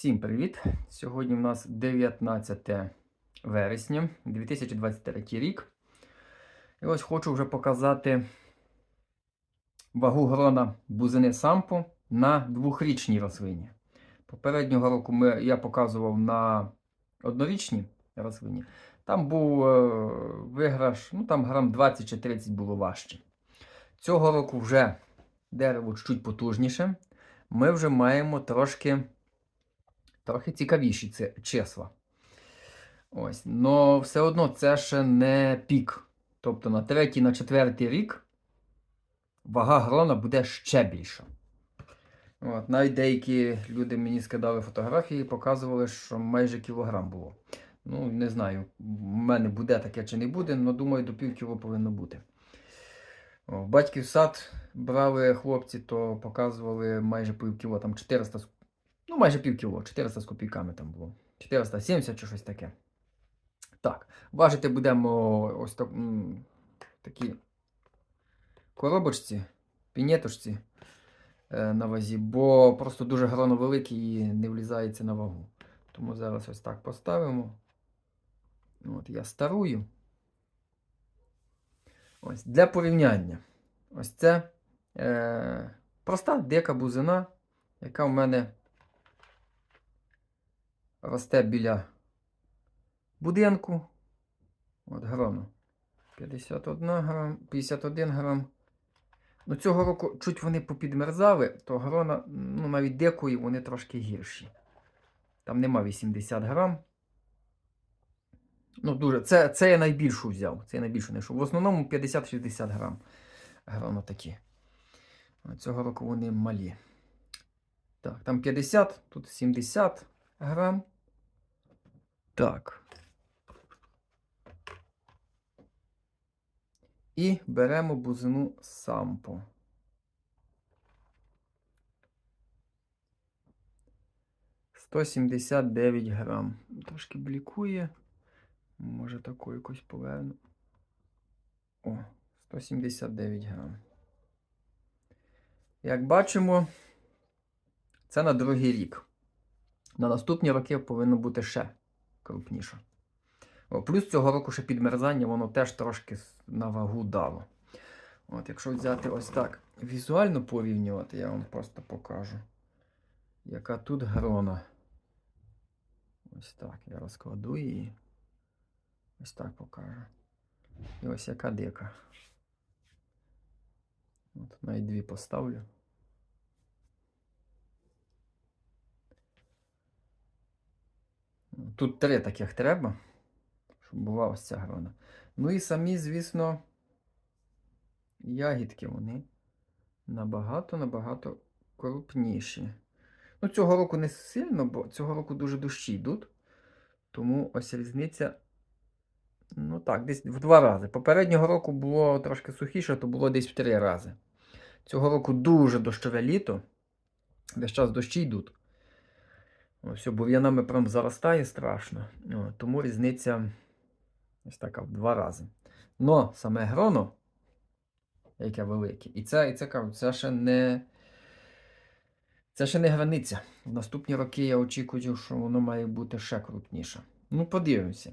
Всім привіт! Сьогодні у нас 19 вересня 2023 рік. І ось хочу вже показати вагу грона бузини сампу на двохрічній рослині. Попереднього року ми, я показував на однорічній рослині. Там був е, виграш, ну там грам 20 чи 30 було важче. Цього року вже дерево чуть потужніше. Ми вже маємо трошки трохи цікавіші це числа. Ось. Но все одно це ще не пік. Тобто на третій, на четвертий рік вага грона буде ще більша. От, навіть деякі люди мені скидали фотографії, і показували, що майже кілограм було. Ну, не знаю, в мене буде таке чи не буде, але думаю, до пів кіло повинно бути. В батьків сад брали хлопці, то показували майже пів кіло, там 400 з- Ну, майже пів кіло, 400 з копійками там було. 470 чи щось таке. Так, важити будемо ось так, м, такі коробочці, пінеточці е, на вазі, бо просто дуже гроно великий і не влізається на вагу. Тому зараз ось так поставимо. От я старую. Ось, для порівняння. Ось це е, проста дика бузина, яка в мене росте біля будинку. От грону. 51 грам, 51 грам. Ну, цього року чуть вони попідмерзали, то грона, ну, навіть декої, вони трошки гірші. Там нема 80 грам. Ну, дуже. Це, це я найбільшу взяв. Це я найбільшу знайшов. В основному 50-60 грам. Грам такі. Цього року вони малі. Так, там 50, тут 70 грам. Так. І беремо бузину сампо. Сто сімдесят дев'ять грам. Трошки блікує. Може таку якусь поверну. О, 179 грам. Як бачимо, це на другий рік. На наступні роки повинно бути ще крупніше. Плюс цього року ще підмерзання, воно теж трошки на вагу дало. От, якщо взяти ось так візуально порівнювати, я вам просто покажу, яка тут грона. Ось так, я розкладу її. Ось так покажу. І ось яка дика. От, навіть дві поставлю. Тут три таких треба, щоб була ось ця грона. Ну і самі, звісно, ягідки вони набагато-набагато крупніші. Ну, цього року не сильно, бо цього року дуже дощі йдуть. Тому ось різниця. Ну так, десь в два рази. Попереднього року було трошки сухіше, то було десь в три рази. Цього року дуже дощове літо. Весь час дощі йдуть. Ось бур'янами прям заростає страшно. Тому різниця ось така в два рази. Но саме гроно, яке велике, і це, і це це ще не. Це ще не границя. В наступні роки я очікую, що воно має бути ще крупніше. Ну, подивимося.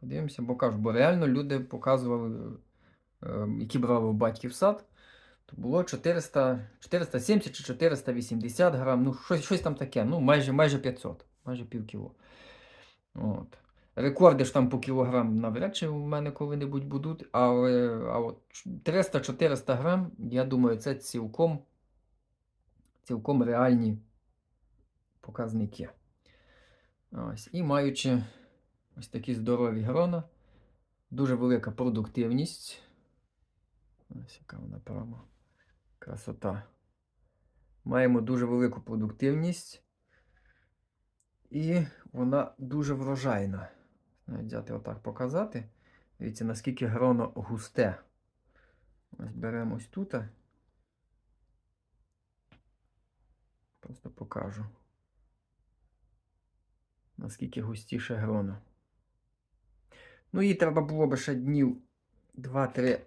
Подивимося, бо кажу, бо реально люди показували, е, які брали в батьків сад, то було 400, 470 чи 480 грам, ну щось, щось там таке, ну майже, майже 500, майже пів кіло. От. Рекорди ж там по кілограм навряд чи в мене коли-небудь будуть, але а от 300-400 грам, я думаю, це цілком, цілком реальні показники. Ось. І маючи ось такі здорові грона, дуже велика продуктивність. Ось яка вона прямо красота. Маємо дуже велику продуктивність. І вона дуже врожайна. Навіть взяти отак показати. Дивіться, наскільки гроно густе. Ось беремо ось тут. Просто покажу. Наскільки густіше гроно. Ну, їй треба було би ще днів 2-3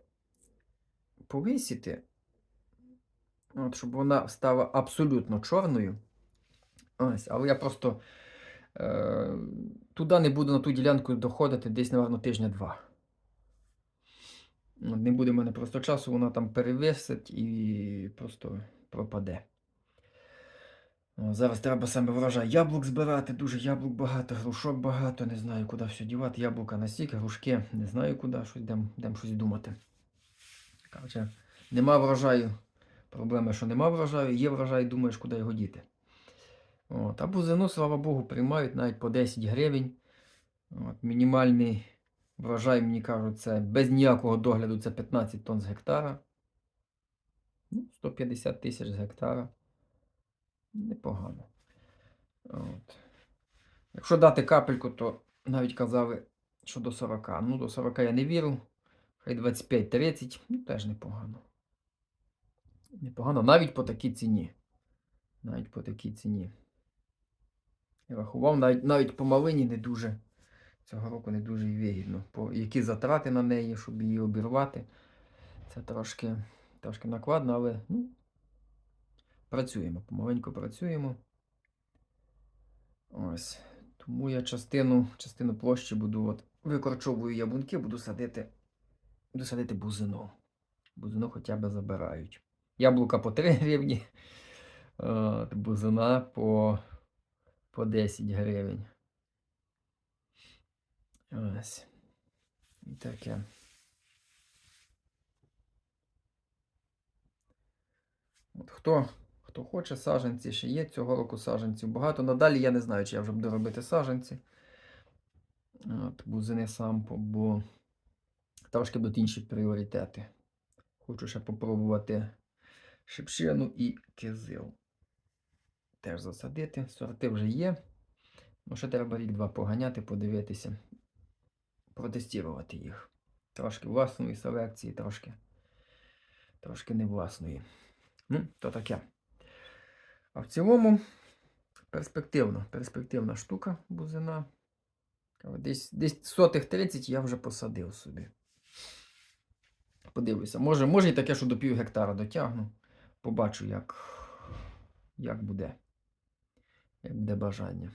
повисіти. От, щоб вона стала абсолютно чорною. Ось, але я просто е, туди не буду на ту ділянку доходити десь, напевно, тижня-два. Не буде в мене просто часу, вона там перевисить і просто пропаде. Зараз треба саме врожай яблук збирати, дуже яблук багато, грушок багато, не знаю, куди все дівати. Яблука настільки, грушки, не знаю куди, щось йдемо щось думати. Коротше, нема врожаю. Проблема, що нема врожаю, є врожай, думаєш, куди його діти. От. А бузину, слава Богу, приймають навіть по 10 гривень. От. Мінімальний врожай, мені кажуть, це без ніякого догляду це 15 тонн з гектара. Ну, 150 тисяч з гектара. Непогано. От. Якщо дати капельку, то навіть казали, що до 40. Ну, до 40 я не вірю. Хай 25-30, ну теж непогано. Непогано, навіть по такій ціні. Навіть по такій ціні. Я рахував, навіть, навіть по малині не дуже. Цього року не дуже вигідно. По, які затрати на неї, щоб її обірвати. Це трошки, трошки накладно, але ну, працюємо, помаленьку працюємо. Ось. Тому я частину, частину площі буду от, викорчовую яблунки, буду садити, буду садити бузину. Бузину хоча б забирають. Яблука по 3 гривні, от, бузина по, по 10 гривень. Ось. І таке. От хто, хто хоче саженці, ще є цього року саженців багато. Надалі я не знаю, чи я вже буду робити саженці. От, бузини сам, бо трошки будуть інші пріоритети. Хочу ще попробувати шипшину і кизил. Теж засадити. Сорти вже є. Ну, ще треба рік-два поганяти, подивитися, протестувати їх. Трошки власної селекції, трошки, трошки не власної. Ну, то таке. А в цілому перспективна, перспективна штука бузина. Десь, десь сотих 30 я вже посадив собі. Подивлюся. Може, може і таке, що до пів гектара дотягну. Побачу, як, як буде. Як буде бажання.